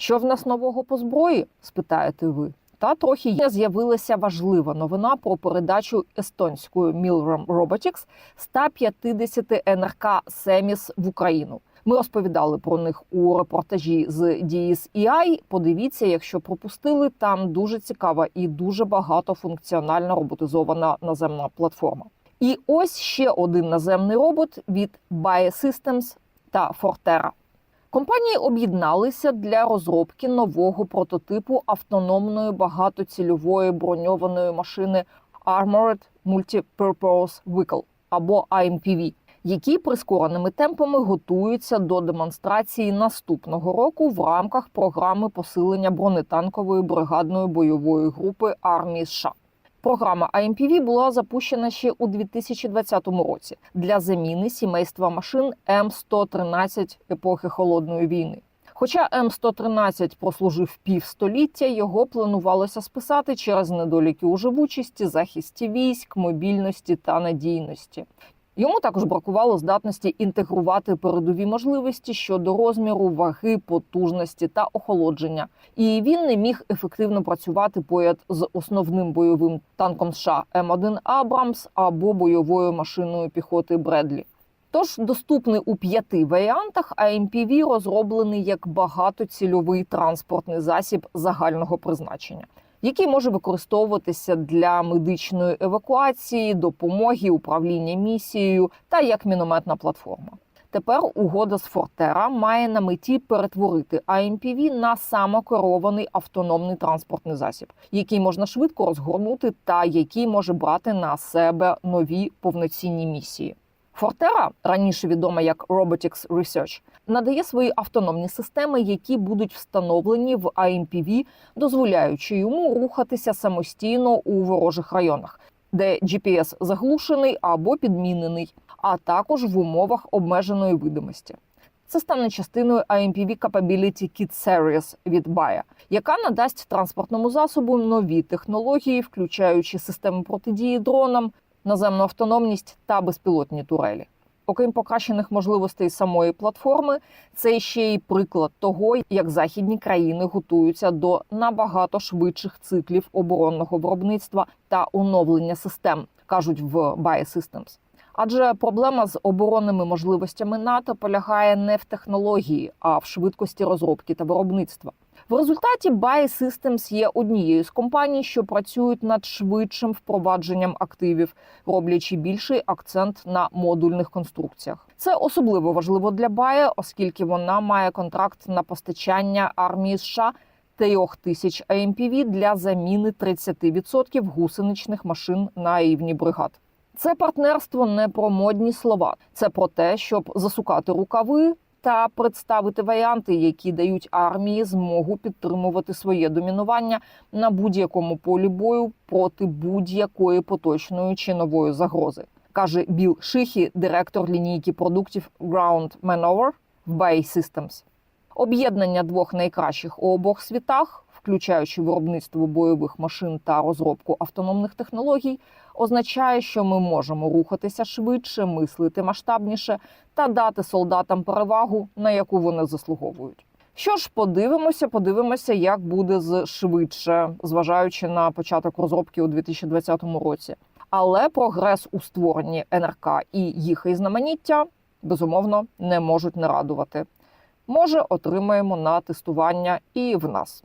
Що в нас нового по зброї? спитаєте ви. Та трохи є з'явилася важлива новина про передачу естонською Milram Robotics 150 НРК Семіс в Україну. Ми розповідали про них у репортажі з DSEI. Подивіться, якщо пропустили, там дуже цікава і дуже багатофункціональна роботизована наземна платформа. І ось ще один наземний робот від Biosystems та Forterra. Компанії об'єдналися для розробки нового прототипу автономної багатоцільової броньованої машини Armored Multipurpose Vehicle або AMPV, які прискореними темпами готуються до демонстрації наступного року в рамках програми посилення бронетанкової бригадної бойової групи армії США. Програма IMPV була запущена ще у 2020 році для заміни сімейства машин М113 епохи холодної війни. Хоча М113 прослужив півстоліття, його планувалося списати через недоліки у живучості, захисті військ, мобільності та надійності. Йому також бракувало здатності інтегрувати передові можливості щодо розміру, ваги, потужності та охолодження, і він не міг ефективно працювати поряд з основним бойовим танком США М1 Абрамс або бойовою машиною піхоти Бредлі. Тож доступний у п'яти варіантах, AMPV розроблений як багатоцільовий транспортний засіб загального призначення який може використовуватися для медичної евакуації, допомоги, управління місією та як мінометна платформа. Тепер угода з Фортера має на меті перетворити AMPV на самокерований автономний транспортний засіб, який можна швидко розгорнути та який може брати на себе нові повноцінні місії. Фортера, раніше відома як Robotics Research, надає свої автономні системи, які будуть встановлені в AMPV, дозволяючи йому рухатися самостійно у ворожих районах, де GPS заглушений або підмінений, а також в умовах обмеженої видимості. Це стане частиною AMPV Capability Kit Series від Bayer, яка надасть транспортному засобу нові технології, включаючи системи протидії дронам, наземну автономність та безпілотні турелі. Окрім покращених можливостей самої платформи, це ще й приклад того, як західні країни готуються до набагато швидших циклів оборонного виробництва та оновлення систем, кажуть в Biosystems. Адже проблема з оборонними можливостями НАТО полягає не в технології, а в швидкості розробки та виробництва. В результаті Biosystems є однією з компаній, що працюють над швидшим впровадженням активів, роблячи більший акцент на модульних конструкціях. Це особливо важливо для Bayer, оскільки вона має контракт на постачання армії США трьох тисяч AMPV для заміни 30% гусеничних машин на рівні бригад. Це партнерство не про модні слова, це про те, щоб засукати рукави та представити варіанти, які дають армії змогу підтримувати своє домінування на будь-якому полі бою проти будь-якої поточної чи нової загрози, каже Біл Шихі, директор лінійки продуктів Ground Maneuver в Bay Systems. Об'єднання двох найкращих у обох світах, включаючи виробництво бойових машин та розробку автономних технологій, означає, що ми можемо рухатися швидше, мислити масштабніше та дати солдатам перевагу, на яку вони заслуговують. Що ж, подивимося, подивимося, як буде з швидше, зважаючи на початок розробки у 2020 році. Але прогрес у створенні НРК і їх різноманіття безумовно не можуть не радувати. Може, отримаємо на тестування і в нас.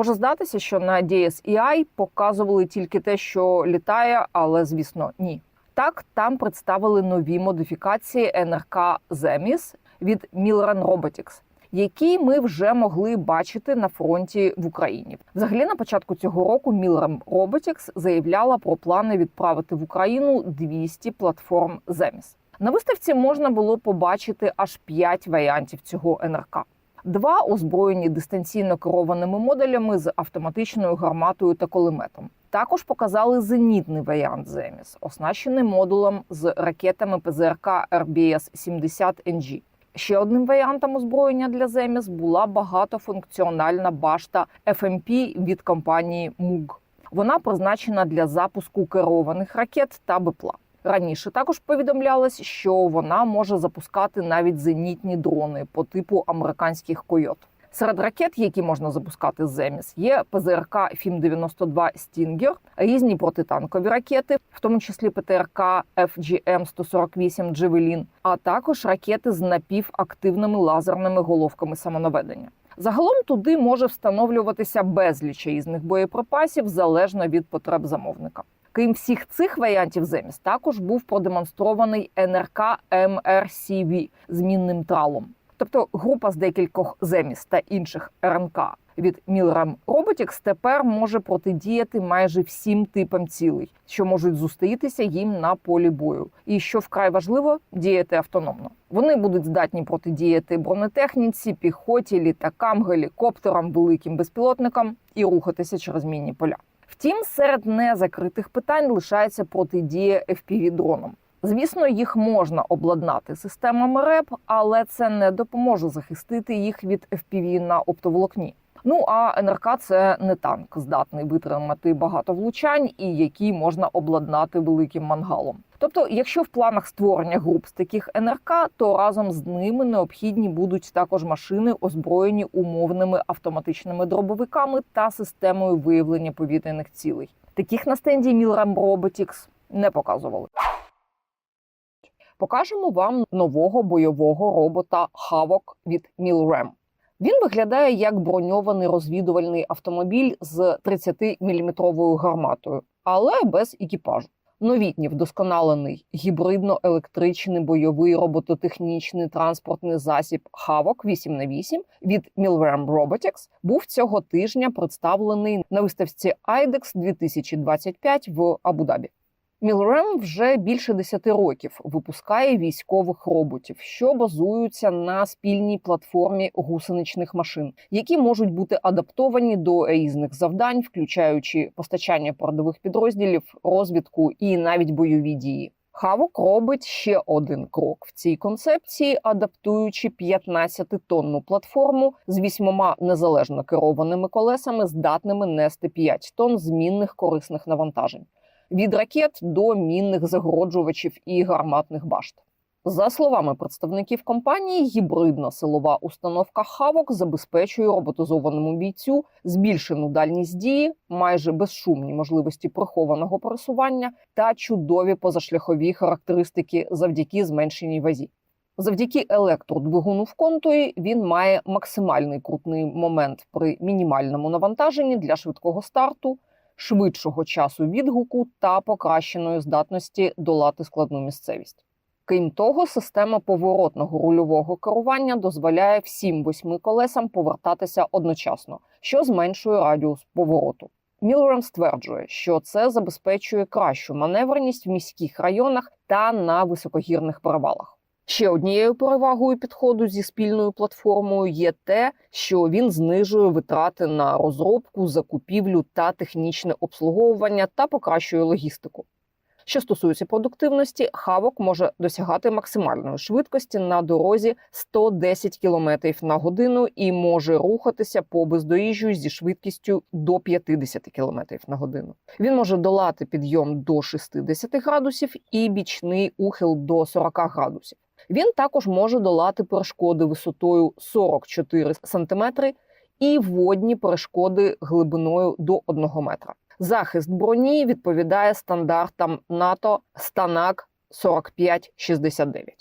Може здатися, що на DSEI показували тільки те, що літає, але звісно, ні. Так, там представили нові модифікації НРК Земіс від Milran Robotics, які ми вже могли бачити на фронті в Україні. Взагалі, на початку цього року Milram Robotics заявляла про плани відправити в Україну 200 платформ Земіс. На виставці можна було побачити аж 5 варіантів цього НРК. Два озброєні дистанційно керованими моделями з автоматичною гарматою та кулеметом. Також показали зенітний варіант Земіс, оснащений модулем з ракетами ПЗРК РБС 70 NG. Ще одним варіантом озброєння для Земіс була багатофункціональна башта FMP від компанії MUG. Вона призначена для запуску керованих ракет та БПЛА. Раніше також повідомлялось, що вона може запускати навіть зенітні дрони по типу американських койот. Серед ракет, які можна запускати з Земіс, є ПЗРК Фім-92 Стінгер, різні протитанкові ракети, в тому числі ПТРК FGM-148 Джевелін, а також ракети з напівактивними лазерними головками самонаведення. Загалом туди може встановлюватися безліч різних боєприпасів залежно від потреб замовника. Крім всіх цих варіантів Земіс, також був продемонстрований НРК МРСВ з мінним тралом. Тобто група з декількох Земіс та інших РНК від Milram Robotics тепер може протидіяти майже всім типам цілей, що можуть зустрітися їм на полі бою, і що вкрай важливо діяти автономно. Вони будуть здатні протидіяти бронетехніці, піхоті, літакам, гелікоптерам, великим безпілотникам і рухатися через мінні поля. Втім, серед незакритих питань лишається протидія fpv дронам. Звісно, їх можна обладнати системами РЕП, але це не допоможе захистити їх від FPV на оптоволокні. Ну а НРК це не танк, здатний витримати багато влучань і який можна обладнати великим мангалом. Тобто, якщо в планах створення груп з таких НРК, то разом з ними необхідні будуть також машини, озброєні умовними автоматичними дробовиками та системою виявлення повітряних цілей. Таких на стенді Milram Robotics не показували. Покажемо вам нового бойового робота Хавок від Milram. Він виглядає як броньований розвідувальний автомобіль з 30-мм гарматою, але без екіпажу. Новітній вдосконалений гібридно-електричний бойовий робототехнічний транспортний засіб Хавок 8 на 8 від Milram Robotics був цього тижня представлений на виставці IDEX 2025 в Абу-Дабі. Milram вже більше 10 років випускає військових роботів, що базуються на спільній платформі гусеничних машин, які можуть бути адаптовані до різних завдань, включаючи постачання передових підрозділів, розвідку і навіть бойові дії. Хавок робить ще один крок в цій концепції, адаптуючи 15-тонну платформу з вісьмома незалежно керованими колесами, здатними нести 5 тонн змінних корисних навантажень від ракет до мінних загороджувачів і гарматних башт. За словами представників компанії, гібридна силова установка Хавок забезпечує роботизованому бійцю збільшену дальність дії, майже безшумні можливості прихованого пересування та чудові позашляхові характеристики завдяки зменшеній вазі. Завдяки електродвигуну в контурі він має максимальний крутний момент при мінімальному навантаженні для швидкого старту, швидшого часу відгуку та покращеної здатності долати складну місцевість. Крім того, система поворотного рульового керування дозволяє всім восьми колесам повертатися одночасно, що зменшує радіус повороту. Мілрем стверджує, що це забезпечує кращу маневреність в міських районах та на високогірних перевалах. Ще однією перевагою підходу зі спільною платформою є те, що він знижує витрати на розробку, закупівлю та технічне обслуговування та покращує логістику. Що стосується продуктивності, хавок може досягати максимальної швидкості на дорозі 110 км на годину і може рухатися по бездоріжжю зі швидкістю до 50 км на годину. Він може долати підйом до 60 градусів і бічний ухил до 40 градусів. Він також може долати перешкоди висотою 44 см і водні перешкоди глибиною до 1 метра. Захист броні відповідає стандартам НАТО Станак 4569.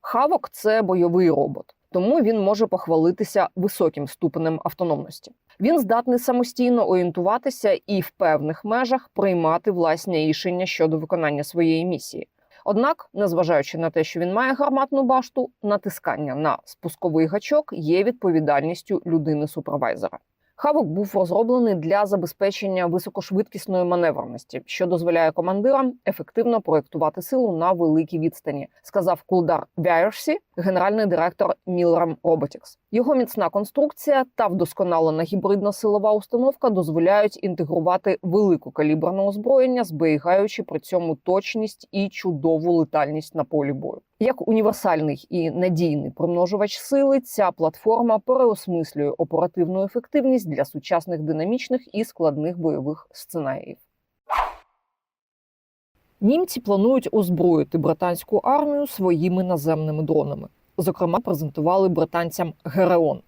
Хавок це бойовий робот, тому він може похвалитися високим ступенем автономності. Він здатний самостійно орієнтуватися і в певних межах приймати власні рішення щодо виконання своєї місії. Однак, незважаючи на те, що він має гарматну башту, натискання на спусковий гачок є відповідальністю людини-супервайзера. Хавок був розроблений для забезпечення високошвидкісної маневреності, що дозволяє командирам ефективно проєктувати силу на великій відстані, сказав Кулдар Вяєрсі, генеральний директор Milram Robotics. Його міцна конструкція та вдосконалена гібридна силова установка дозволяють інтегрувати великокаліберне озброєння, зберігаючи при цьому точність і чудову летальність на полі бою. Як універсальний і надійний примножувач сили, ця платформа переосмислює оперативну ефективність для сучасних динамічних і складних бойових сценаріїв. Німці планують озброїти британську армію своїми наземними дронами. Зокрема, презентували британцям Гереон.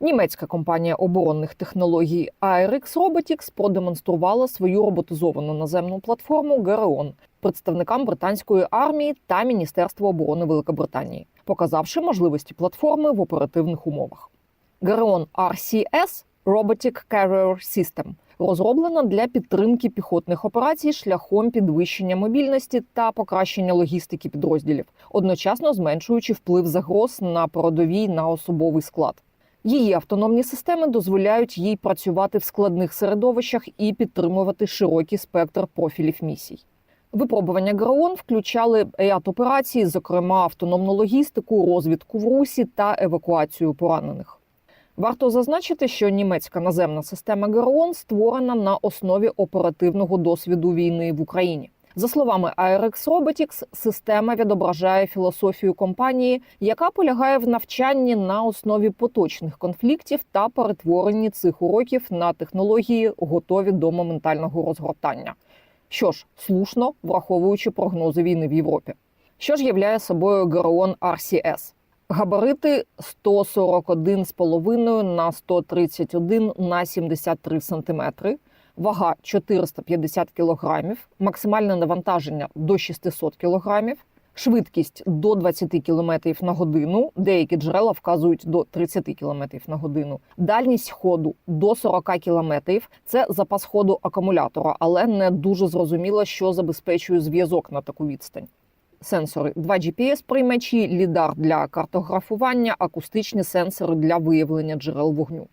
Німецька компанія оборонних технологій ARX Robotics продемонструвала свою роботизовану наземну платформу Гереон представникам британської армії та Міністерства оборони Великобританії, показавши можливості платформи в оперативних умовах. Гереон RCS Robotic Carrier System розроблена для підтримки піхотних операцій шляхом підвищення мобільності та покращення логістики підрозділів, одночасно зменшуючи вплив загроз на передовій на особовий склад. Її автономні системи дозволяють їй працювати в складних середовищах і підтримувати широкий спектр профілів місій. Випробування Граон включали ряд операцій, зокрема автономну логістику, розвідку в русі та евакуацію поранених. Варто зазначити, що німецька наземна система Гереон створена на основі оперативного досвіду війни в Україні. За словами ARX Robotics, система відображає філософію компанії, яка полягає в навчанні на основі поточних конфліктів та перетворенні цих уроків на технології, готові до моментального розгортання. Що ж, слушно, враховуючи прогнози війни в Європі. Що ж являє собою Гереон RCS? Габарити 141,5 на 131 на 73 см, вага 450 кг, максимальне навантаження до 600 кг, швидкість до 20 км на годину. Деякі джерела вказують до 30 км на годину. Дальність ходу до 40 км – це запас ходу акумулятора, але не дуже зрозуміло, що забезпечує зв'язок на таку відстань. Сенсори, два GPS-приймачі, лідар для картографування, акустичні сенсори для виявлення джерел вогню.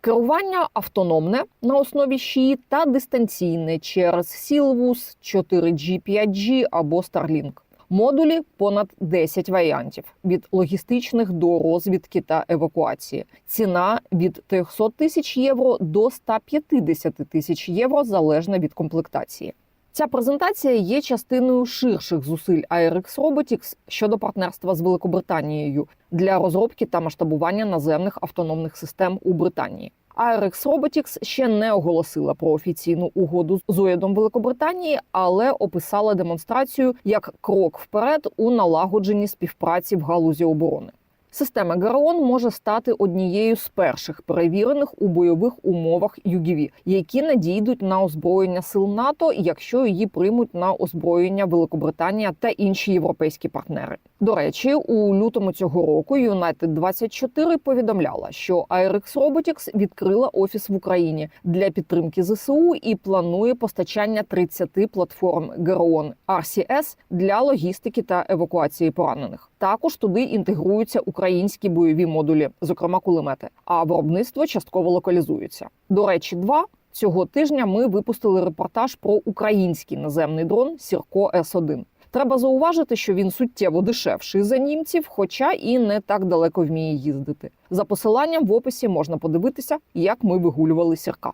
Керування автономне на основі ШІ та дистанційне через Silvus, 4G, 5G або Starlink. Модулі понад 10 варіантів від логістичних до розвідки та евакуації. Ціна від 300 тисяч євро до 150 тисяч євро залежно від комплектації. Ця презентація є частиною ширших зусиль ARX Robotics щодо партнерства з Великобританією для розробки та масштабування наземних автономних систем у Британії. ARX Robotics ще не оголосила про офіційну угоду з урядом Великобританії, але описала демонстрацію як крок вперед у налагодженні співпраці в галузі оборони. Система Гереон може стати однією з перших перевірених у бойових умовах UGV, які надійдуть на озброєння сил НАТО, якщо її приймуть на озброєння Великобританія та інші європейські партнери. До речі, у лютому цього року United 24 повідомляла, що ARX Robotics відкрила офіс в Україні для підтримки ЗСУ і планує постачання 30 платформ Гереон RCS для логістики та евакуації поранених. Також туди інтегруються українські бойові модулі, зокрема кулемети. А виробництво частково локалізується. До речі, два цього тижня ми випустили репортаж про український наземний дрон Сірко С 1 Треба зауважити, що він суттєво дешевший за німців, хоча і не так далеко вміє їздити. За посиланням в описі можна подивитися, як ми вигулювали сірка.